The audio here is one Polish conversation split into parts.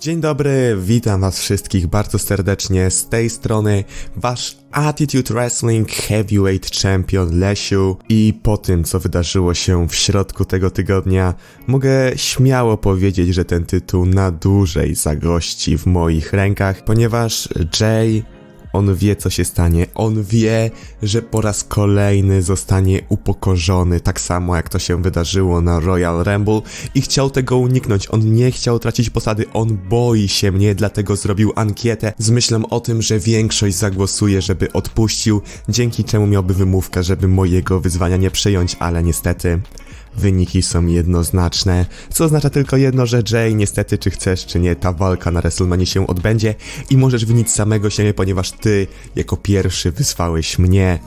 Dzień dobry, witam was wszystkich bardzo serdecznie. Z tej strony wasz Attitude Wrestling Heavyweight Champion Lesiu. I po tym co wydarzyło się w środku tego tygodnia mogę śmiało powiedzieć, że ten tytuł na dłużej zagości w moich rękach, ponieważ Jay on wie, co się stanie. On wie, że po raz kolejny zostanie upokorzony, tak samo jak to się wydarzyło na Royal Rumble i chciał tego uniknąć. On nie chciał tracić posady, on boi się mnie, dlatego zrobił ankietę z myślą o tym, że większość zagłosuje, żeby odpuścił, dzięki czemu miałby wymówkę, żeby mojego wyzwania nie przyjąć, ale niestety Wyniki są jednoznaczne, co oznacza tylko jedno, że Jay, niestety czy chcesz czy nie, ta walka na WrestleMania się odbędzie i możesz winić samego siebie, ponieważ ty jako pierwszy wysłałeś mnie.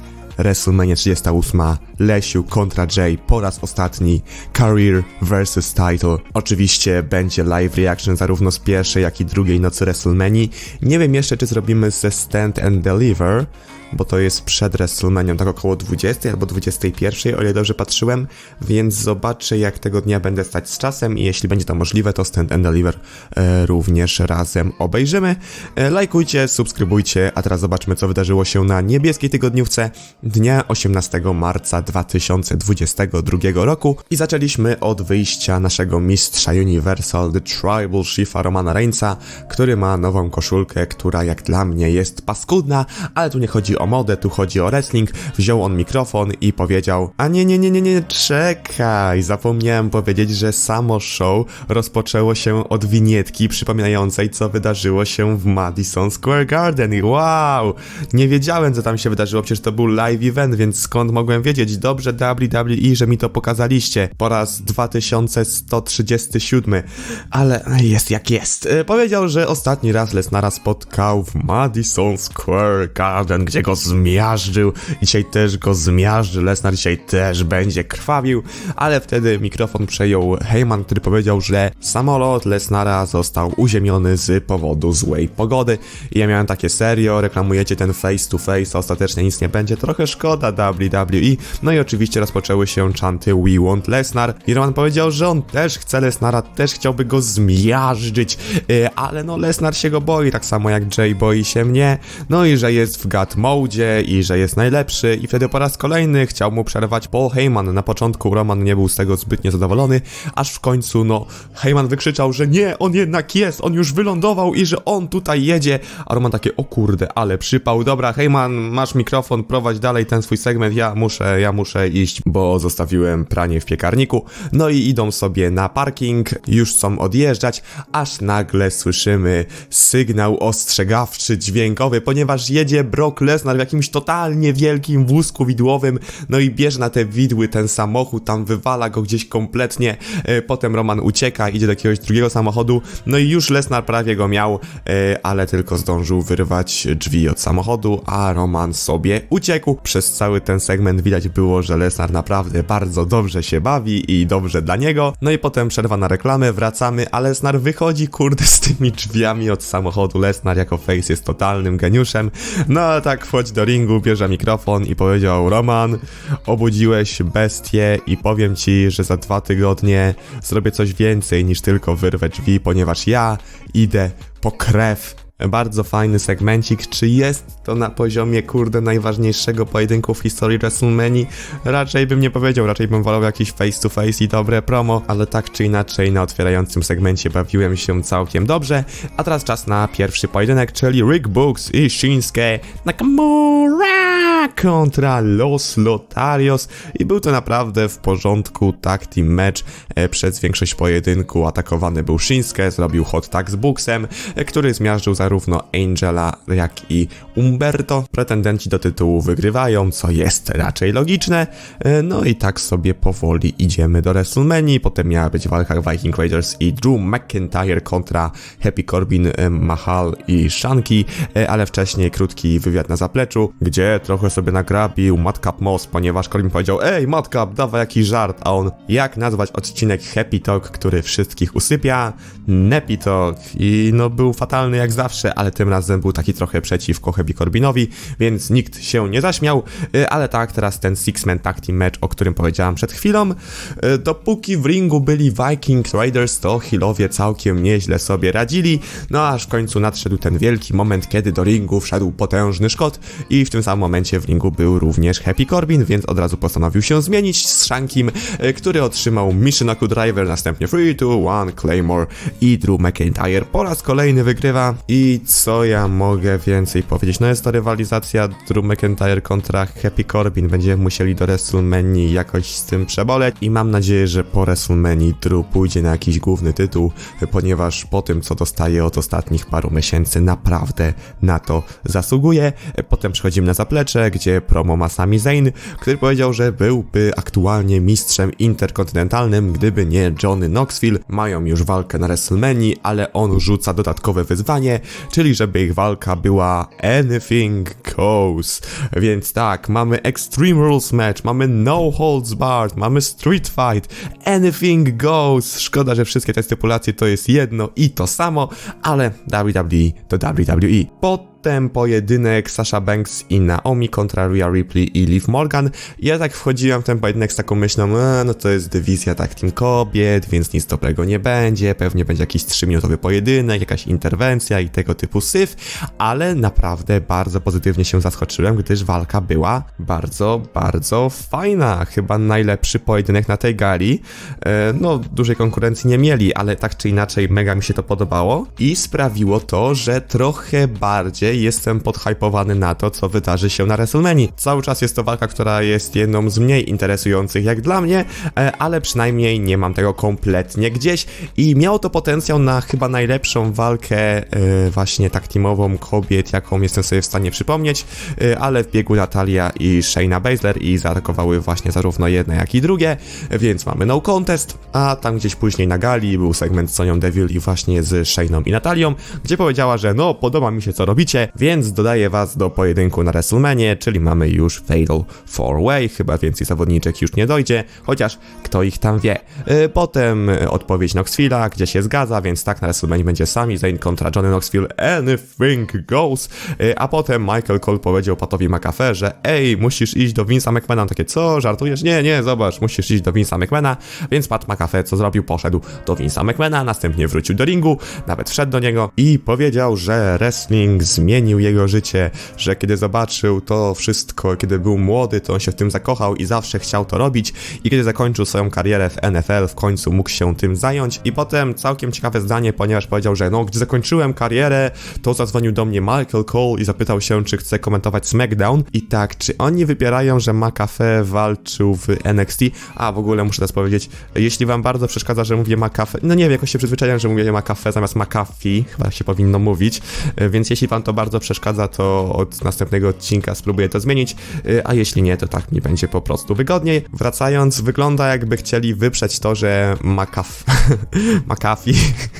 WrestleMania 38, Lesiu kontra Jay po raz ostatni, Career vs Title. Oczywiście będzie live reaction zarówno z pierwszej jak i drugiej nocy WrestleMania. Nie wiem jeszcze czy zrobimy ze Stand and Deliver, bo to jest przed WrestleMania, tak około 20 albo 21, o ile dobrze patrzyłem, więc zobaczę jak tego dnia będę stać z czasem i jeśli będzie to możliwe, to Stand and Deliver e, również razem obejrzymy. E, lajkujcie, subskrybujcie, a teraz zobaczmy co wydarzyło się na niebieskiej tygodniówce dnia 18 marca 2022 roku i zaczęliśmy od wyjścia naszego mistrza Universal The Tribal Shifta Romana Reignsa, który ma nową koszulkę, która jak dla mnie jest paskudna, ale tu nie chodzi o modę, tu chodzi o wrestling. Wziął on mikrofon i powiedział: A nie, nie, nie, nie, nie, czekaj, zapomniałem powiedzieć, że samo show rozpoczęło się od winietki przypominającej, co wydarzyło się w Madison Square Garden. Wow! Nie wiedziałem, co tam się wydarzyło, przecież to był live event, więc skąd mogłem wiedzieć? Dobrze, WWE, że mi to pokazaliście. Po raz 2137, ale jest jak jest. E, Powiedział, że ostatni raz Lesnara spotkał w Madison Square Garden, gdzie go zmiażdżył. Dzisiaj też go zmiażdży. Lesnar dzisiaj też będzie krwawił, ale wtedy mikrofon przejął Heyman, który powiedział, że samolot Lesnara został uziemiony z powodu złej pogody. I ja miałem takie serio, reklamujecie ten face to face, a ostatecznie nic nie będzie. Trochę szkoda WWE. No i oczywiście rozpoczęły się czanty We Want Lesnar. I Roman powiedział, że on też chce Lesnara, też chciałby go zmiażdżyć, yy, ale no Lesnar się go boi, tak samo jak Jay boi się mnie. No i że jest w God Mode i że jest najlepszy. I wtedy po raz kolejny chciał mu przerwać Paul Heyman. Na początku Roman nie był z tego zbytnio zadowolony, aż w końcu no Heyman wykrzyczał, że nie, on jednak jest, on już wylądował i że on tutaj jedzie. A Roman takie, o kurde, ale przypał. Dobra, Heyman, masz mikrofon, prowadź dalej ten swój segment, ja muszę, ja muszę iść, bo zostawiłem pranie w piekarniku. No i idą sobie na parking, już chcą odjeżdżać, aż nagle słyszymy sygnał ostrzegawczy dźwiękowy, ponieważ jedzie Brock Lesnar w jakimś totalnie wielkim wózku widłowym, no i bierze na te widły ten samochód, tam wywala go gdzieś kompletnie, e, potem Roman ucieka, idzie do jakiegoś drugiego samochodu, no i już Lesnar prawie go miał, e, ale tylko zdążył wyrwać drzwi od samochodu, a Roman sobie uciekł. Przez cały ten segment widać było, że Lesnar naprawdę bardzo dobrze się bawi i dobrze dla niego. No i potem przerwa na reklamę, wracamy, a Lesnar wychodzi, kurde, z tymi drzwiami od samochodu. Lesnar jako face jest totalnym geniuszem. No a tak wchodzi do ringu, bierze mikrofon i powiedział: Roman, obudziłeś bestię i powiem ci, że za dwa tygodnie zrobię coś więcej niż tylko wyrwę drzwi, ponieważ ja idę po krew bardzo fajny segmencik. Czy jest to na poziomie, kurde, najważniejszego pojedynku w historii WrestleMania? Raczej bym nie powiedział, raczej bym wolał jakiś face to face i dobre promo, ale tak czy inaczej na otwierającym segmencie bawiłem się całkiem dobrze. A teraz czas na pierwszy pojedynek, czyli Rick Books i Shinsuke Nakamura kontra Los Lotarios i był to naprawdę w porządku tag team match. E, Przez większość pojedynku atakowany był Shinsuke, zrobił hot tag z Booksem, e, który zmiażdżył zarówno Angela, jak i Umberto. Pretendenci do tytułu wygrywają, co jest raczej logiczne. E, No i tak sobie powoli idziemy do WrestleMania. Potem miała być walka Viking Raiders i Drew McIntyre kontra Happy Corbin, e, Mahal i Shanki, e, ale wcześniej krótki wywiad na zapleczu, gdzie trochę sobie nagrabił Madcap Moss, ponieważ Corbin powiedział Ej Madcap, dawaj jakiś żart, a on jak nazwać odcinek Happy Talk, który wszystkich usypia? Nepi Talk i no był fatalny jak zawsze zawsze, ale tym razem był taki trochę przeciwko Happy Corbinowi, więc nikt się nie zaśmiał, y, ale tak, teraz ten Six-Man Tag Team Match, o którym powiedziałam przed chwilą, y, dopóki w ringu byli Viking Raiders, to Hillowie całkiem nieźle sobie radzili, no aż w końcu nadszedł ten wielki moment, kiedy do ringu wszedł potężny Szkot i w tym samym momencie w ringu był również Happy Corbin, więc od razu postanowił się zmienić z Shankiem, y, który otrzymał Michinoku Driver, następnie 3, 2, 1, Claymore i Drew McIntyre po raz kolejny wygrywa. I co ja mogę więcej powiedzieć? No jest to rywalizacja Drew McIntyre kontra Happy Corbin. Będziemy musieli do WrestleMania jakoś z tym przeboleć i mam nadzieję, że po WrestleMania Drew pójdzie na jakiś główny tytuł, ponieważ po tym, co dostaje od ostatnich paru miesięcy, naprawdę na to zasługuje. Potem przechodzimy na zaplecze, gdzie promo ma Sami Zayn, który powiedział, że byłby aktualnie mistrzem interkontynentalnym, gdyby nie Johnny Knoxville. Mają już walkę na WrestleMania, ale on rzuca dodatkowe wyzwanie, czyli żeby ich walka była anything goes. Więc tak, mamy Extreme Rules match, mamy No Holds Barred, mamy Street Fight, anything goes. Szkoda, że wszystkie te stypulacje to jest jedno i to samo, ale WWE to WWE. Potem pojedynek Sasha Banks i Naomi kontra Rhea Ripley i Liv Morgan. Ja tak wchodziłem w ten pojedynek z taką myślą, e, no to jest dywizja tak team kobiet, więc nic dobrego nie będzie, pewnie będzie jakiś 3-minutowy pojedynek, jakaś interwencja i tego typu syf, ale naprawdę bardzo pozytywnie się zaskoczyłem, gdyż walka była bardzo, bardzo fajna. Chyba najlepszy pojedynek na tej gali. E, no, dużej konkurencji nie mieli, ale tak czy inaczej mega mi się to podobało i sprawiło to, że trochę bardziej jestem podhypowany na to, co wydarzy się na WrestleMania. Cały czas jest to walka, która jest jedną z mniej interesujących jak dla mnie, e, ale przynajmniej nie mam tego kompletnie gdzieś. I miało to potencjał na chyba najlepszą walkę e, właśnie tak teamową kobiet, jaką jestem sobie w stanie przypomnieć, e, ale w biegu Natalia i Shayna Baszler i zaatakowały właśnie zarówno jedne, jak i drugie, więc mamy no contest, a tam gdzieś później na gali był segment z Sonią Devil i właśnie z Shayną i Natalią, gdzie powiedziała, że no podoba mi się co robicie, więc dodaję was do pojedynku na WrestleMania, czyli mamy już Fatal 4-Way, chyba więcej zawodniczek już nie dojdzie, chociaż kto ich tam wie. Yy, Potem odpowiedź Knoxville'a, gdzie się zgadza, więc tak na WrestleMania będzie Sami Zayn kontra Johnny Knoxville, anything goes, Yy, a potem Michael Cole powiedział Patowi McAfee, że ej, musisz iść do Vince'a McMahona, takie co, żartujesz? Nie, nie, zobacz, musisz iść do Vince'a McMahona, więc Pat McAfee co zrobił? Poszedł do Vince'a McMahona, następnie wrócił do ringu, nawet wszedł do niego i powiedział, że wrestling zmienił jego życie, że kiedy zobaczył to wszystko, kiedy był młody, to on się w tym zakochał i zawsze chciał to robić. I kiedy zakończył swoją karierę w NFL, w końcu mógł się tym zająć. I potem całkiem ciekawe zdanie, ponieważ powiedział, że no, gdy zakończyłem karierę, to zadzwonił do mnie Michael Cole i zapytał się, czy chce komentować SmackDown. I tak, czy oni wybierają, że McAfee walczył w NXT? A, w ogóle muszę teraz powiedzieć, jeśli wam bardzo przeszkadza, że mówię McAfee, no nie wiem, jakoś się przyzwyczaiłem, że mówię McAfee zamiast McAfee, chyba się powinno mówić, więc jeśli wam to bardzo przeszkadza, to od następnego odcinka spróbuję to zmienić, e, a jeśli nie, to tak mi będzie po prostu wygodniej. Wracając, wygląda jakby chcieli wyprzeć to, że McAfee, McAfee,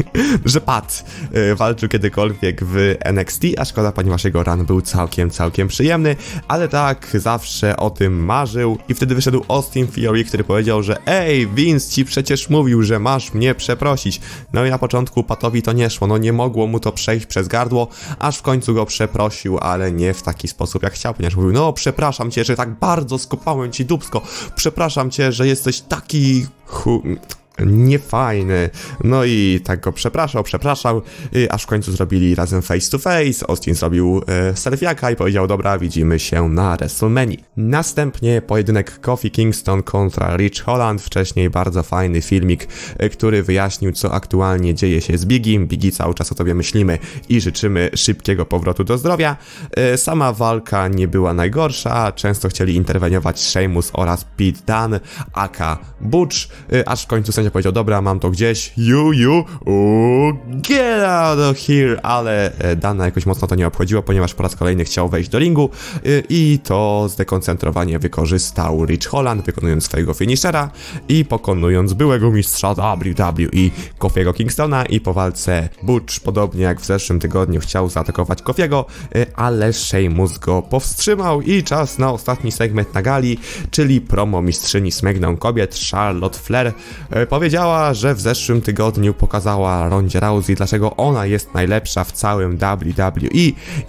że Pat e, walczył kiedykolwiek w NXT, a szkoda, ponieważ jego run był całkiem, całkiem przyjemny, ale tak, zawsze o tym marzył i wtedy wyszedł Austin Theory, który powiedział, że ej, Vince ci przecież mówił, że masz mnie przeprosić. No i na początku Patowi to nie szło, no nie mogło mu to przejść przez gardło, aż w końcu go przeprosił, ale nie w taki sposób jak chciał, ponieważ mówił, no przepraszam cię, że tak bardzo skopałem ci dubsko, przepraszam cię, że jesteś taki niefajny. No i tak go przepraszał, przepraszał, y, aż w końcu zrobili razem face to face. Austin zrobił y, selfiaka i powiedział, dobra, widzimy się na WrestleMania. Następnie pojedynek Kofi Kingston kontra Rich Holland, wcześniej bardzo fajny filmik, y, który wyjaśnił, co aktualnie dzieje się z Bigim. Biggie cały czas o tobie myślimy i życzymy szybkiego powrotu do zdrowia. Y, sama walka nie była najgorsza, często chcieli interweniować Sheamus oraz Pete Dunne, aka Butch, y, aż w końcu sędzia powiedział, dobra, mam to gdzieś, you, you, get out of here, ale e, Dana jakoś mocno to nie obchodziło, ponieważ po raz kolejny chciał wejść do ringu y, i to zdekoncentrowanie wykorzystał Rich Holland, wykonując swojego finishera i pokonując byłego mistrza WWE Kofiego Kingstona i po walce Butch, podobnie jak w zeszłym tygodniu, chciał zaatakować Kofiego, y, ale Sheamus go powstrzymał i czas na ostatni segment na gali, czyli promo mistrzyni SmackDown kobiet Charlotte Flair. Y, Powiedziała, że w zeszłym tygodniu pokazała Rondzie Rousey, dlaczego ona jest najlepsza w całym WWE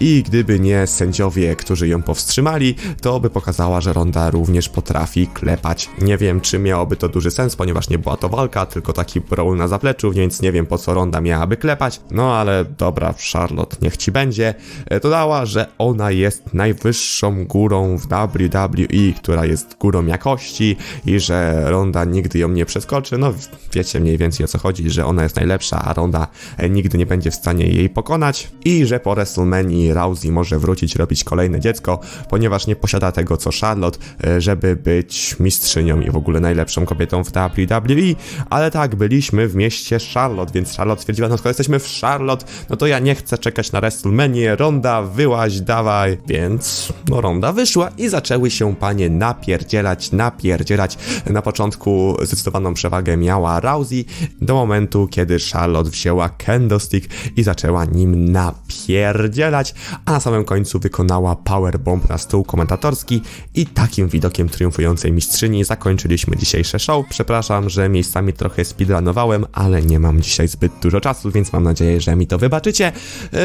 i gdyby nie sędziowie, którzy ją powstrzymali, to by pokazała, że Ronda również potrafi klepać. Nie wiem, czy miałoby to duży sens, ponieważ nie była to walka, tylko taki brawl na zapleczu, więc nie wiem po co Ronda miałaby klepać. No ale dobra, Charlotte, niech ci będzie. E, Dodała, że ona jest najwyższą górą w WWE, która jest górą jakości i że Ronda nigdy ją nie przeskoczy. No wiecie mniej więcej o co chodzi, że ona jest najlepsza, a Ronda e, nigdy nie będzie w stanie jej pokonać i że po WrestleMania Rousey może wrócić robić kolejne dziecko, ponieważ nie posiada tego co Charlotte, e, żeby być mistrzynią i w ogóle najlepszą kobietą w WWE, ale tak, byliśmy w mieście Charlotte, więc Charlotte stwierdziła, no skoro jesteśmy w Charlotte, no to ja nie chcę czekać na WrestleMania, Ronda, wyłaź, dawaj, więc no Ronda wyszła i zaczęły się panie napierdzielać, napierdzielać. Na początku zdecydowaną przewagę miała Rousey, do momentu, kiedy Charlotte wzięła candlestick i zaczęła nim napierdzielać, a na samym końcu wykonała powerbomb na stół komentatorski i takim widokiem triumfującej mistrzyni zakończyliśmy dzisiejsze show. Przepraszam, że miejscami trochę speedrunowałem, ale nie mam dzisiaj zbyt dużo czasu, więc mam nadzieję, że mi to wybaczycie. Yy,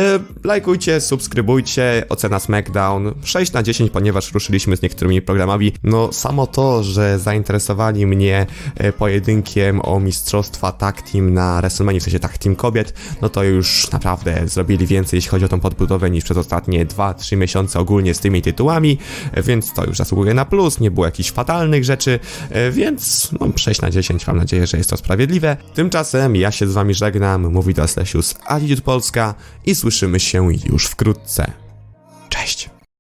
lajkujcie, subskrybujcie, ocena SmackDown 6 na 10, ponieważ ruszyliśmy z niektórymi programami. No samo to, że zainteresowali mnie e, o mistrzostwa tag team na WrestleMania, w sensie tag team kobiet, no to już naprawdę zrobili więcej, jeśli chodzi o tą podbudowę, niż przez ostatnie 2-3 miesiące ogólnie z tymi tytułami, więc to już zasługuje na plus, nie było jakichś fatalnych rzeczy, więc no 6 na 10, mam nadzieję, że jest to sprawiedliwe. Tymczasem ja się z wami żegnam, mówi do Lesius Attitude Polska i słyszymy się już wkrótce.